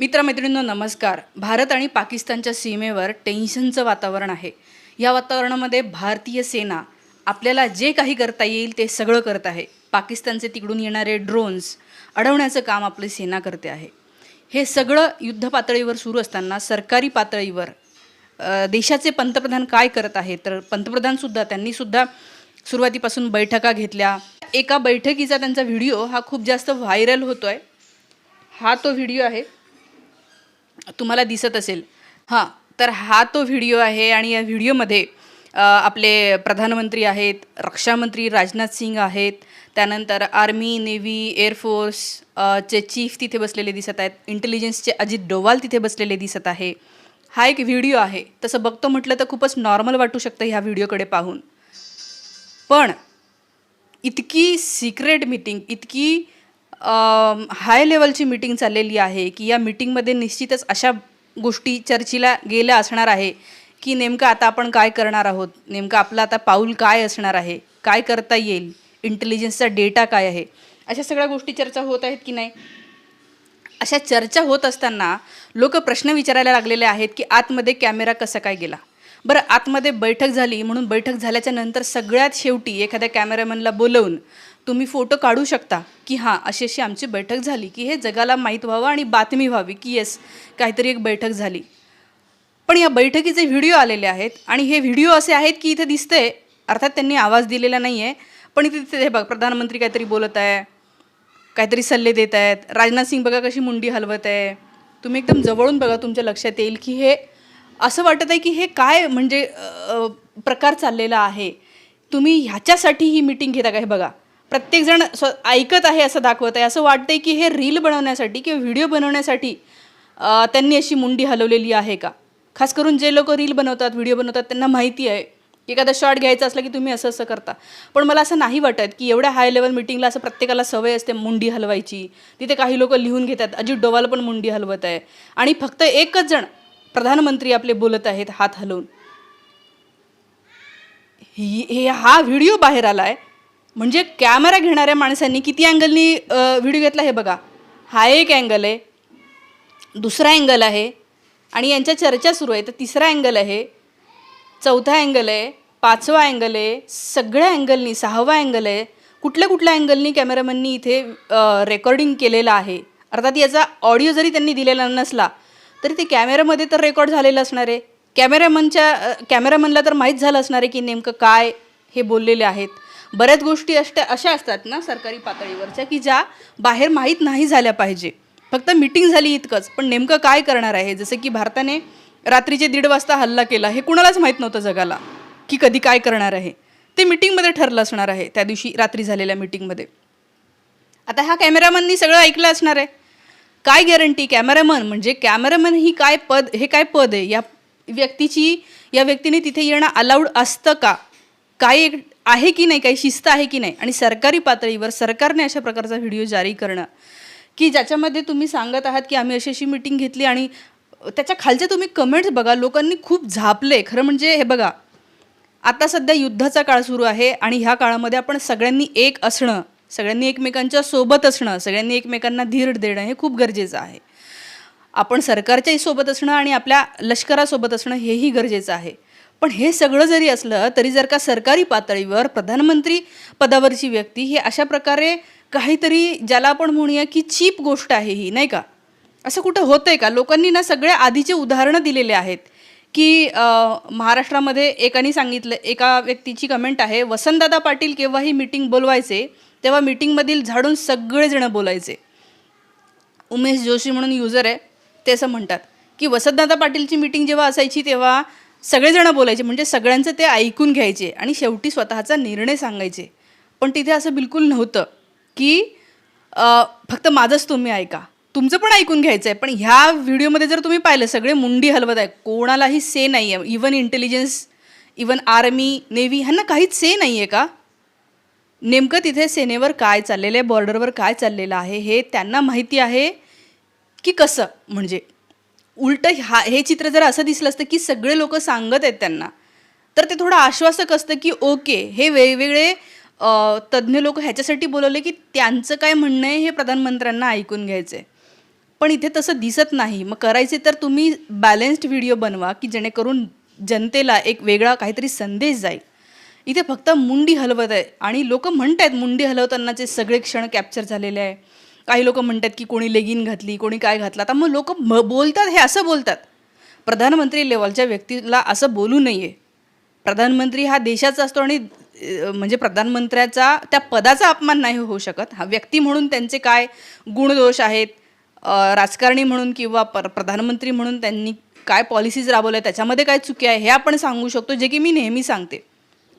मित्रमैत्रिणींनो नमस्कार. भारत आणि पाकिस्तानच्या सीमेवर टेन्शनचं वातावरण आहे. या वातावरणामध्ये भारतीय सेना आपल्याला जे काही करता येईल ते सगळं करत आहे. पाकिस्तानचे तिकडून येणारे ड्रोन्स अडवण्याचं काम आपली सेना करते आहे. हे सगळं युद्ध पातळीवर सुरू असताना सरकारी पातळीवर देशाचे पंतप्रधान काय करत आहे? तर पंतप्रधानसुद्धा त्यांनीसुद्धा सुरुवातीपासून बैठका घेतल्या. एका बैठकीचा त्यांचा व्हिडिओ हा खूप जास्त व्हायरल होतो आहे हा तो व्हिडिओ आहे. तुम्हाला दिसत असेल. हां तर हा तो व्हिडिओ आहे आणि या व्हिडिओमध्ये आपले प्रधानमंत्री आहेत रक्षामंत्री राजनाथ सिंग आहेत त्यानंतर आर्मी नेव्ही एअरफोर्स चे चीफ तिथे बसलेले दिसत आहेत इंटेलिजन्सचे अजित डोवाल तिथे बसलेले दिसत आहे. हा एक व्हिडिओ आहे. तसं बघतो म्हटलं तर खूपच नॉर्मल वाटू शकतं ह्या व्हिडिओकडे पाहून. पण इतकी सिक्रेट मीटिंग इतकी हाय लेवलची मीटिंग चाललेली आहे की या मीटिंगमध्ये निश्चितच अशा गोष्टी चर्चेला गेल्या असणार आहे की नेमकं आता आपण काय करणार आहोत? नेमकं आपलं आता पाऊल काय असणार आहे? काय करता येईल? इंटेलिजन्सचा डेटा काय आहे? अशा सगळ्या गोष्टी चर्चा होत आहेत की नाही? अशा चर्चा होत असताना लोक प्रश्न विचारायला लागलेले आहेत की आतमध्ये कॅमेरा कसा काय गेला? बरं आतमध्ये बैठक झाली म्हणून बैठक झाल्याच्यानंतर सगळ्यात शेवटी एखाद्या कॅमेरामॅनला बोलवून तुम्ही फोटो काढू शकता की हां अशी अशी आमची बैठक झाली की हे जगाला माहीत व्हावं आणि बातमी व्हावी की येस काहीतरी एक बैठक झाली. पण या बैठकीचे व्हिडिओ आलेले आहेत आणि हे व्हिडिओ असे आहेत की इथे दिसते अर्थात त्यांनी आवाज दिलेला नाही आहे पण इथे तिथे हे बघ प्रधानमंत्री काहीतरी बोलत आहे काहीतरी सल्ले देत आहेत राजनाथ सिंग बघा कशी मुंडी हलवत आहे. तुम्ही एकदम जवळून बघा तुमच्या लक्षात येईल की हे असं वाटत आहे की हे काय म्हणजे प्रकार चाललेला आहे. तुम्ही ह्याच्यासाठी ही मीटिंग घेता का हे बघा. प्रत्येकजण स्व ऐकत आहे असं दाखवत आहे. असं वाटतंय की हे रील बनवण्यासाठी किंवा व्हिडिओ बनवण्यासाठी त्यांनी अशी मुंडी हलवलेली आहे का? खास करून जे लोक रील बनवतात व्हिडिओ बनवतात त्यांना माहिती आहे एखादा शॉट घ्यायचा असला की तुम्ही असं असं करता. पण मला असं नाही वाटत की एवढ्या हाय लेवल मिटिंगला असं प्रत्येकाला सवय असते मुंडी हलवायची. तिथे काही लोक लिहून घेतात अजित डोवाल पण मुंडी हलवत आहे. आणि फक्त एकच जण प्रधानमंत्री आपले बोलत आहेत हात हलवून. ही हे हा व्हिडिओ बाहेर आला आहे म्हणजे कॅमेरा घेणाऱ्या माणसांनी किती अँगलनी व्हिडिओ घेतला हे बघा. हा एक अँगल आहे दुसरा अँगल आहे आणि यांच्या चर्चा सुरू आहे. तर तिसरा अँगल आहे चौथा अँगल आहे पाचवा अँगल आहे सगळ्या अँगलनी सहावा अँगल आहे कुठल्या कुठल्या अँगलनी कॅमेरामननी इथे रेकॉर्डिंग केलेलं आहे. अर्थात याचा ऑडिओ जरी त्यांनी दिलेला नसला तरी ते कॅमेऱ्यामध्ये तर रेकॉर्ड झालेलं असणार आहे. कॅमेरामनच्या कॅमेरामनला तर माहीत झालं असणार आहे की नेमकं काय हे बोललेले आहेत. बऱ्याच गोष्टी अशा अशा असतात ना सरकारी पातळीवरच्या की ज्या बाहेर माहीत नाही झाल्या पाहिजे. फक्त मिटिंग झाली इतकंच. पण नेमकं काय करणार आहे? जसं की भारताने रात्रीचे दीड वाजता हल्ला केला. हे कुणालाच माहीत नव्हतं जगाला की कधी काय करणार आहे. ते मिटिंगमध्ये ठरलं असणार आहे त्या दिवशी रात्री झालेल्या मिटिंगमध्ये आता ह्या कॅमेरामननी सगळं ऐकलं असणार आहे. काय गॅरंटी कॅमेरामन म्हणजे कॅमेरामन ही काय पद हे काय पद आहे? या व्यक्तीची या व्यक्तीने तिथे येणं अलाउड असतं का? काय एक आहे की नाही काही शिस्त आहे की नाही आणि सरकारी पातळीवर सरकारने अशा प्रकारचा व्हिडिओ जारी करणं की ज्याच्यामध्ये तुम्ही सांगत आहात की आम्ही अशी अशी मिटिंग घेतली आणि त्याच्या खालच्या तुम्ही कमेंट्स बघा लोकांनी खूप झापले. खरं म्हणजे हे बघा आता सध्या युद्धाचा काळ सुरू आहे आणि ह्या काळामध्ये आपण सगळ्यांनी एक असणं सगळ्यांनी एकमेकांच्या सोबत असणं सगळ्यांनी एकमेकांना धीर देणं हे खूप गरजेचं आहे. आपण सरकारच्याही सोबत असणं आणि आपल्या लष्करासोबत असणं हेही गरजेचं आहे. पण हे सगळं जरी असलं तरी जर का सरकारी पातळीवर प्रधानमंत्री पदावरची व्यक्ती ही अशा प्रकारे काहीतरी ज्याला आपण म्हणूया की चीप गोष्ट आहे ही नाही का? असं कुठं होतंय का? लोकांनी ना सगळ्या आधीचे उदाहरणं दिलेले आहेत की महाराष्ट्रामध्ये एकाने सांगितलं एका व्यक्तीची कमेंट आहे वसंतदादा पाटील केव्हाही मीटिंग बोलवायचे तेव्हा मीटिंगमधील झाडून सगळेजण बोलायचे. उमेश जोशी म्हणून युजर आहे ते असं म्हणतात की वसंतदादा पाटीलची मीटिंग जेव्हा असायची तेव्हा सगळेजण बोलायचे म्हणजे सगळ्यांचं ते ऐकून घ्यायचे आणि शेवटी स्वतःचा निर्णय सांगायचे. पण तिथे असं बिलकुल नव्हतं की फक्त माझंच तुम्ही ऐका. तुमचं पण ऐकून घ्यायचं आहे पण ह्या व्हिडिओमध्ये जर तुम्ही पाहिलं सगळे मुंडी हलवत आहे कोणालाही से नाही आहे even intelligence even army navy ह्यांना काहीच से नाही आहे का? नेमकं तिथे सेनेवर काय चाललेलं आहे बॉर्डरवर काय चाललेलं आहे हे त्यांना माहिती आहे की कसं म्हणजे? उलटं हा हे चित्र जर असं दिसलं असतं की सगळे लोक सांगत आहेत त्यांना तर ते थोडं आश्वासक असतं की ओके हे वेगवेगळे तज्ज्ञ लोक ह्याच्यासाठी बोलवले की त्यांचं काय म्हणणं आहे हे प्रधानमंत्र्यांना ऐकून घ्यायचं आहे पण इथे तसं दिसत नाही. मग करायचे तर तुम्ही बॅलन्स्ड व्हिडिओ बनवा की जेणेकरून जनतेला एक वेगळा काहीतरी संदेश जाईल. इथे फक्त मुंडी हलवत आहे आणि लोक म्हणत आहेत मुंडी हलवतानाचे सगळे क्षण कॅप्चर झालेले आहे. काही लोक म्हणतात की कोणी लेगिन घातली कोणी काय घातलं. आता मग लोक म बोलतात हे असं बोलतात. प्रधानमंत्री लेवलच्या व्यक्तीला असं बोलू नये. प्रधानमंत्री हा देशाचा असतो आणि म्हणजे प्रधानमंत्र्याचा त्या पदाचा अपमान नाही होऊ शकत. हा व्यक्ती म्हणून त्यांचे काय गुणदोष आहेत? राजकारणी म्हणून किंवा पर प्रधानमंत्री म्हणून त्यांनी काय पॉलिसीज राबवल्या? त्याच्यामध्ये काय चुकी आहे? हे आपण सांगू शकतो जे की मी नेहमी सांगते.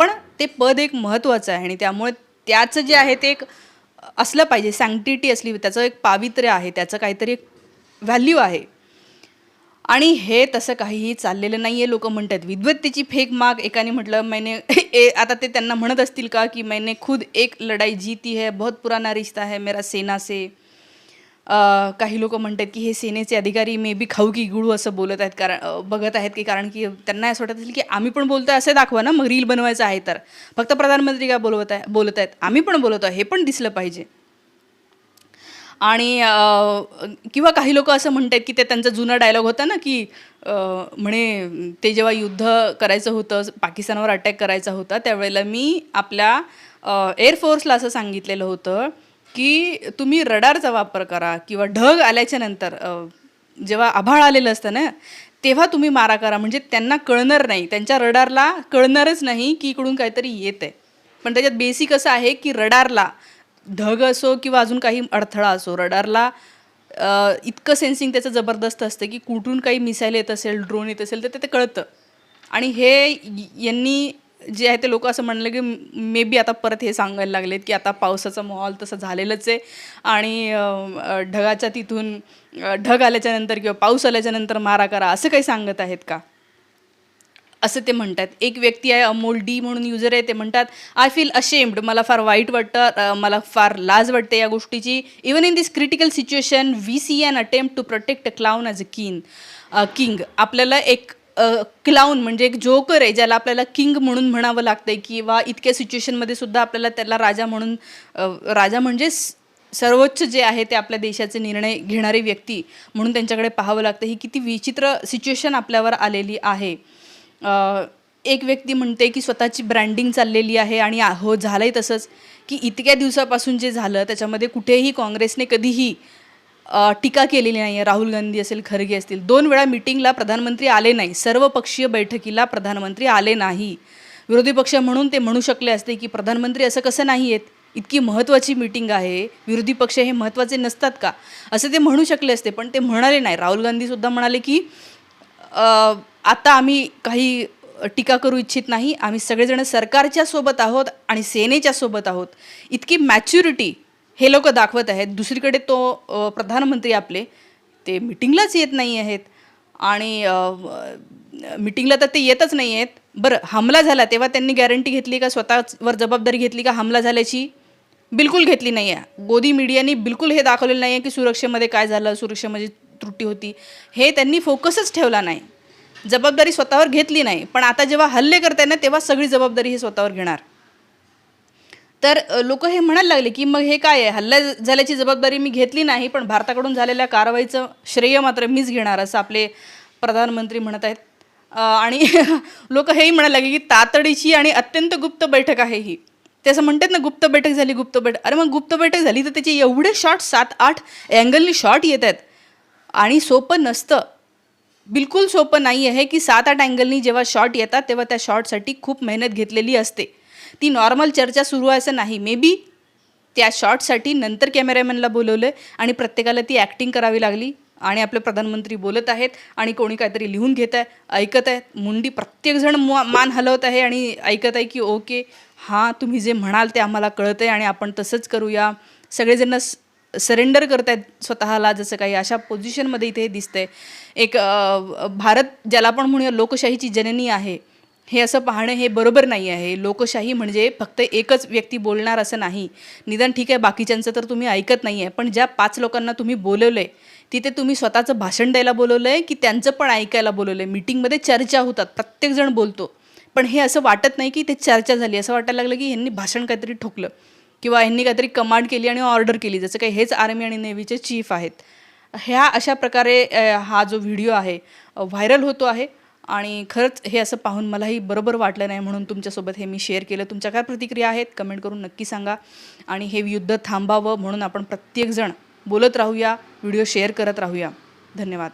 पण ते पद एक महत्त्वाचं आहे आणि त्यामुळे त्याचं जे आहे ते एक असलं पाहिजे सँक्टिटी असली त्याचं एक पावित्र्य आहे त्याचं काहीतरी एक व्हॅल्यू आहे. आणि हे तसं काहीही चाललेलं नाही आहे लोक म्हणतात विद्वत्तेची फेक माग एकाने म्हटलं मैंने ए आता ते त्यांना म्हणत असतील का की मैंने खुद एक लढाई जीती है बहुत पुराना रिश्ता है मेरा सेना से. काही लोक म्हणतात की हे सेनेचे अधिकारी मे बी खाऊ की गुळू असं बोलत आहेत कारण बघत आहेत की कारण की त्यांना असं वाटत असेल की आम्ही पण बोलतोय असं दाखवा ना मग रील बनवायचं आहे तर. फक्त प्रधानमंत्री काय बोलवत आहे बोलत आहेत. आम्ही पण बोलत आहे हे पण दिसलं पाहिजे. आणि किंवा काही लोक असं म्हणतात की ते त्यांचा जुना डायलॉग होता ना की म्हणे ते जेव्हा युद्ध करायचं होतं पाकिस्तानवर अटॅक करायचा होता त्यावेळेला मी आपल्या एअरफोर्सला असं सांगितलेलं होतं की तुम्ही रडारचा वापर करा किंवा ढग आल्याच्यानंतर जेव्हा आभाळ आलेलं असतं ना तेव्हा तुम्ही मारा करा. म्हणजे त्यांना कळणार नाही. त्यांच्या रडारला कळणारच नाही की इकडून काहीतरी येत आहे पण त्याच्यात बेसिक असं आहे की रडारला ढग असो किंवा अजून काही अडथळा असो रडारला इतकं सेन्सिंग त्याचं जबरदस्त असतं की कुठून काही मिसाईल येत असेल ड्रोन येत असेल तर ते कळतं. आणि हे यांनी जे आहे ते लोक असं म्हणलं की मे बी आता परत हे सांगायला लागलेत की आता पावसाचा माहोल तसं झालेलंच आहे. आणि ढगाच्या तिथून ढग आल्याच्यानंतर किंवा पाऊस आल्याच्यानंतर मारा करा असं काही सांगत आहेत का? असं ते म्हणतात. एक व्यक्ती आहे अमोल डी म्हणून युजर आहे ते म्हणतात आय फील अशेम्ड मला फार वाईट वाटतं मला फार लाज वाटते या गोष्टीची. Even in this critical situation we see an attempt to protect a clown as a king king आपल्याला एक क्लाऊन म्हणजे एक जोकर आहे ज्याला आपल्याला किंग म्हणून म्हणावं लागतंय किंवा इतक्या सिच्युएशनमध्ये सुद्धा आपल्याला त्याला राजा म्हणून राजा म्हणजे सर्वोच्च जे आहे ते आपल्या देशाचे निर्णय घेणारी व्यक्ती म्हणून त्यांच्याकडे पाहावं लागतं. ही किती विचित्र सिच्युएशन आपल्यावर आलेली आहे. एक व्यक्ती म्हणते की स्वतःची ब्रँडिंग चाललेली आहे आणि आ- हो झालंय तसंच की इतक्या दिवसापासून जे झालं त्याच्यामध्ये कुठेही काँग्रेसने कधीही टीका केलेली नाही आहे राहुल गांधी असेल खरगे असतील. दोन वेळा मिटिंगला प्रधानमंत्री आले नाही. सर्वपक्षीय बैठकीला प्रधानमंत्री आले नाही. विरोधी पक्ष म्हणून ते म्हणू शकले असते की प्रधानमंत्री असं कसं नाही आहेत इतकी महत्त्वाची मीटिंग आहे. विरोधी पक्ष हे महत्त्वाचे नसतात का? असं ते म्हणू शकले असते पण ते म्हणाले नाही. राहुल गांधीसुद्धा म्हणाले की आता आम्ही काही टीका करू इच्छित नाही. आम्ही सगळेजण सरकारच्या सोबत आहोत आणि सेनेच्या सोबत आहोत. इतकी मॅच्युरिटी हे लोक दाखवत आहेत. दुसरीकडे तो प्रधानमंत्री आपले ते मिटिंगलाच येत नाही आहेत. आणि मिटिंगला तर ते येतच नाही आहेत. बरं हमला झाला तेव्हा त्यांनी गॅरंटी घेतली का? स्वतःवर जबाबदारी घेतली का हमला झाल्याची? बिलकुल घेतली नाही आहे गोदी मीडियानी बिलकुल हे दाखवलेलं नाही आहे की सुरक्षेमध्ये काय झालं सुरक्षेमध्ये त्रुटी होती. हे त्यांनी फोकसच ठेवला नाही. जबाबदारी स्वतःवर घेतली नाही. पण आता जेव्हा हल्ले करताय ना तेव्हा सगळी जबाबदारी हे स्वतःवर घेणार. तर लोक हे म्हणायला लागले की मग हे काय आहे? हल्ला झाल्याची जबाबदारी मी घेतली नाही पण भारताकडून झालेल्या कारवाईचं श्रेय मात्र मीच घेणार असं आपले प्रधानमंत्री म्हणत आहेत. आणि लोक हेही म्हणायला लागले की तातडीची आणि अत्यंत गुप्त बैठक आहे ही. ते असं म्हणतात ना गुप्त बैठक झाली गुप्त बैठक. अरे मग गुप्त बैठक झाली तर त्याचे एवढे शॉट सात आठ अँगलनी शॉट येत आहेत. आणि सोपं नसतं. बिलकुल सोपं नाही आहे की सात आठ अँगलनी जेव्हा शॉट येतात तेव्हा त्या शॉटसाठी खूप मेहनत घेतलेली असते. ती नॉर्मल चर्चा सुरू आहे असं नाही. मे बी त्या शॉटसाठी नंतर कॅमेरामॅनला बोलवलं आणि प्रत्येकाला ती ॲक्टिंग करावी लागली आणि आपले प्रधानमंत्री बोलत आहेत आणि कोणी काहीतरी लिहून घेत आहे ऐकत आहे मुंडी प्रत्येकजण मु- मान हलवत आहे आणि ऐकत आहे की ओके हां तुम्ही जे म्हणाल ते आम्हाला कळतं आहे आणि आपण तसंच करूया. सगळेजण सरेंडर करत आहेत स्वतःला जसं काही अशा पोझिशनमध्ये इथे हे दिसतंय. एक भारत ज्याला आपण म्हणूया लोकशाहीची जननी आहे हे असं पाहणं हे बरोबर नाही आहे. लोकशाही म्हणजे फक्त एकच व्यक्ती बोलणार असं नाही. निदान ठीक आहे बाकीच्यांचं तर तुम्ही ऐकत नाही आहे पण ज्या पाच लोकांना तुम्ही बोलवलं आहे तिथे तुम्ही स्वतःचं भाषण द्यायला बोलवलं आहे की त्यांचं पण ऐकायला बोलवलं आहे मीटिंगमध्ये चर्चा होतात प्रत्येकजण बोलतो. पण हे असं वाटत नाही की ते चर्चा झाली. असं वाटायला लागलं की ह्यांनी भाषण काहीतरी ठोकलं किंवा ह्यांनी काहीतरी कमांड केली आणि ऑर्डर केली जसं काही हेच आर्मी आणि नेव्हीचे चीफ आहेत. ह्या अशा प्रकारे हा जो व्हिडिओ आहे व्हायरल होतो आहे. आणि खरंच हे असं पाहून मलाही बरोबर वाटलं नाही म्हणून तुमच्यासोबत हे मी शेअर केलं. तुमच्या काय प्रतिक्रिया आहेत? कमेंट करून नक्की सांगा. आणि हे युद्ध थांबावं म्हणून आपण प्रत्येकजण बोलत राहूया व्हिडिओ शेअर करत राहूया. धन्यवाद.